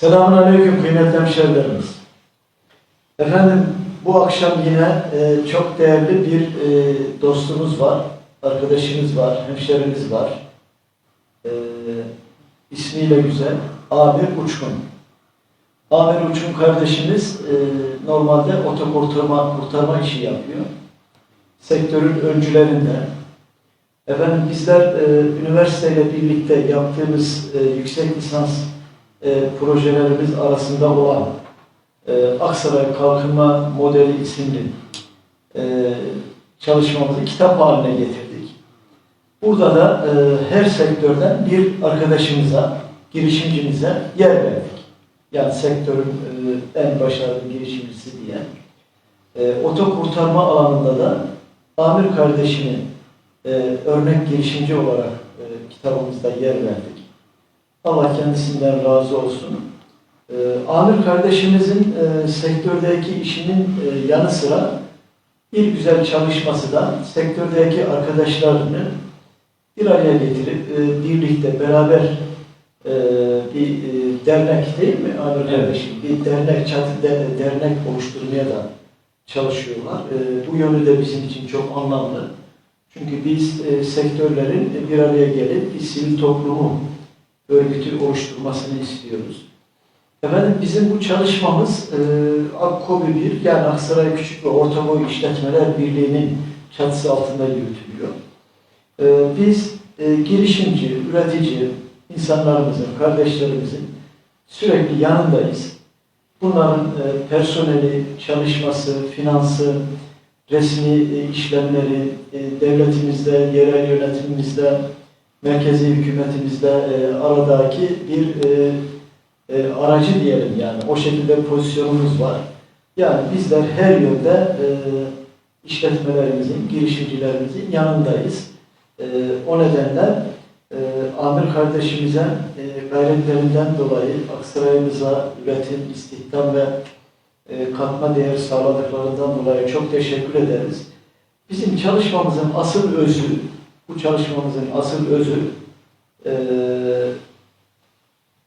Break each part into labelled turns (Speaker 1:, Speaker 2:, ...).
Speaker 1: Selamun Aleyküm kıymetli hemşehrilerimiz. Efendim bu akşam yine e, çok değerli bir e, dostumuz var, arkadaşımız var, hemşerimiz var. E, ismiyle güzel, Amir Uçkun. Amir Uçkun kardeşimiz e, normalde otokurtarma kurtarma işi yapıyor. Sektörün öncülerinde. Efendim bizler e, üniversiteyle birlikte yaptığımız e, yüksek lisans e, projelerimiz arasında olan e, Aksaray Kalkınma Modeli isimli e, çalışmamızı kitap haline getirdik. Burada da e, her sektörden bir arkadaşımıza, girişimcimize yer verdik. Yani sektörün e, en başarılı girişimcisi diye. E, oto kurtarma alanında da Amir kardeşimi e, örnek girişimci olarak e, kitabımızda yer verdik. Allah kendisinden razı olsun. Ee, Amir kardeşimizin e, sektördeki işinin e, yanı sıra bir güzel çalışması da sektördeki arkadaşlarını bir araya getirip e, birlikte beraber e, bir e, dernek değil mi Amir
Speaker 2: Evet.
Speaker 1: kardeşim? Bir dernek, çatı de- dernek oluşturmaya da çalışıyorlar. E, bu yönü de bizim için çok anlamlı. Çünkü biz e, sektörlerin bir araya gelip bir sivil toplumu örgütü oluşturmasını istiyoruz. Efendim bizim bu çalışmamız e, AKKOBİ 1 yani Aksaray Küçük ve Orta Boy İşletmeler Birliği'nin çatısı altında yürütülüyor. E, biz e, girişimci, üretici insanlarımızın, kardeşlerimizin sürekli yanındayız. Bunların e, personeli, çalışması, finansı, resmi e, işlemleri, e, devletimizde, yerel yönetimimizde, merkezi hükümetimizde e, aradaki bir e, e, aracı diyelim yani. O şekilde pozisyonumuz var. Yani bizler her yönde e, işletmelerimizin, girişimcilerimizin yanındayız. E, o nedenle e, Amir kardeşimize e, gayretlerinden dolayı Aksaray'ımıza üretim, istihdam ve e, katma değer sağladıklarından dolayı çok teşekkür ederiz. Bizim çalışmamızın asıl özü, bu çalışmamızın asıl özü e,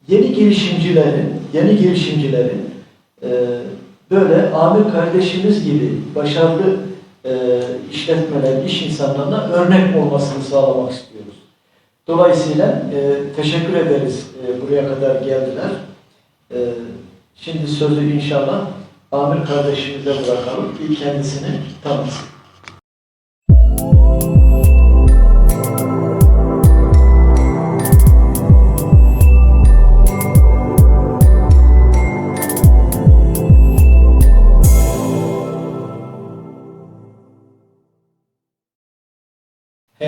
Speaker 1: yeni girişimcilerin, yeni girişimcilerin e, böyle Amir kardeşimiz gibi başarılı e, işletmeler, iş insanlarına örnek olmasını sağlamak istiyoruz. Dolayısıyla e, teşekkür ederiz e, buraya kadar geldiler. E, şimdi sözü inşallah Amir kardeşimize bırakalım. Bir kendisini tanıtsın.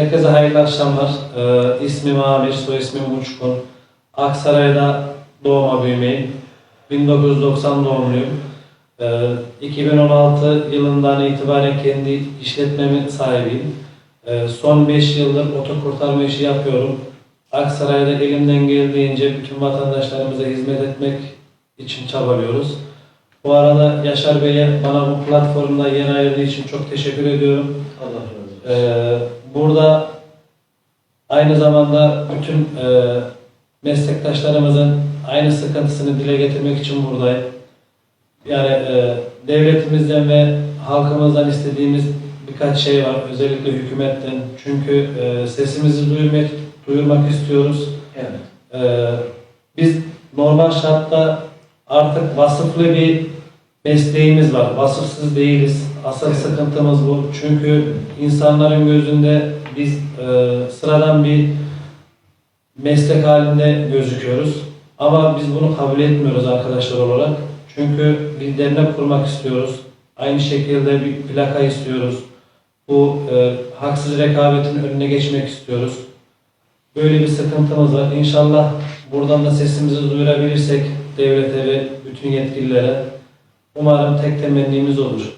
Speaker 2: Herkese hayırlı akşamlar. Ee, ismim Amir, soy ismim Uçkun. Aksaray'da doğma büyümeyim. 1990 doğumluyum. Ee, 2016 yılından itibaren kendi işletmemin sahibiyim. Ee, son 5 yıldır otokurtarma işi yapıyorum. Aksaray'da elimden geldiğince bütün vatandaşlarımıza hizmet etmek için çabalıyoruz. Bu arada Yaşar Bey'e bana bu platformda yer ayırdığı için çok teşekkür ediyorum.
Speaker 1: Allah razı olsun.
Speaker 2: Ee, burada aynı zamanda bütün e, meslektaşlarımızın aynı sıkıntısını dile getirmek için buradayım. Yani e, devletimizden ve halkımızdan istediğimiz birkaç şey var. Özellikle hükümetten. Çünkü e, sesimizi duyurmak, duyurmak istiyoruz.
Speaker 1: Evet.
Speaker 2: Ee, biz normal şartta artık vasıflı bir mesleğimiz var. Vasıfsız değiliz. Asıl
Speaker 1: Evet.
Speaker 2: sıkıntımız bu. Çünkü insanların gözünde biz e, sıradan bir meslek halinde gözüküyoruz. Ama biz bunu kabul etmiyoruz arkadaşlar olarak. Çünkü bir dernek kurmak istiyoruz. Aynı şekilde bir plaka istiyoruz. Bu e, haksız rekabetin önüne geçmek istiyoruz. Böyle bir sıkıntımız var. İnşallah buradan da sesimizi duyurabilirsek devlete ve bütün yetkililere Umarım tek temennimiz olur.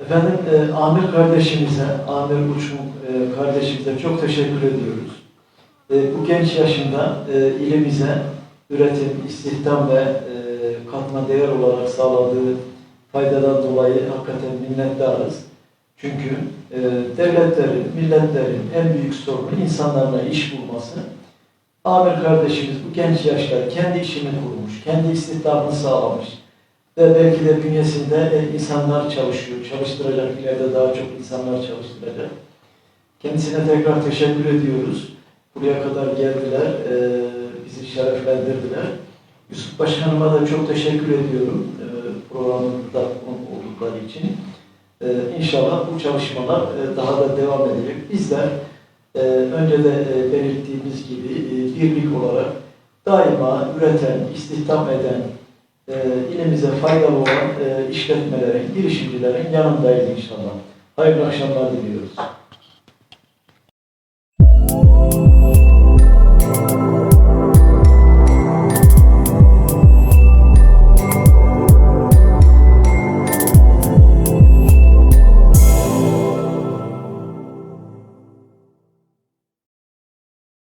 Speaker 1: Efendim e, Amir kardeşimize, Amir Uçum e, kardeşimize çok teşekkür ediyoruz. E, bu genç yaşında e, ilimize üretim, istihdam ve e, katma değer olarak sağladığı faydadan dolayı hakikaten minnettarız. Çünkü devletlerin, milletlerin en büyük sorunu insanlarla iş bulması. Amir kardeşimiz bu genç yaşta kendi işini kurmuş, kendi istihdamını sağlamış ve belki de bünyesinde insanlar çalışıyor, çalıştıracak, ileride daha çok insanlar çalıştıracak. Kendisine tekrar teşekkür ediyoruz. Buraya kadar geldiler, e, bizi şereflendirdiler. Yusuf Başkanıma da çok teşekkür ediyorum e, programımızda oldukları için. E, İnşallah bu çalışmalar e, daha da devam edecek. Bizler e, önce de e, belirttiğimiz gibi e, birlik olarak daima üreten, istihdam eden, e, ilimize faydalı olan e, işletmelerin, girişimcilerin yanındayız inşallah. Hayırlı akşamlar diliyoruz.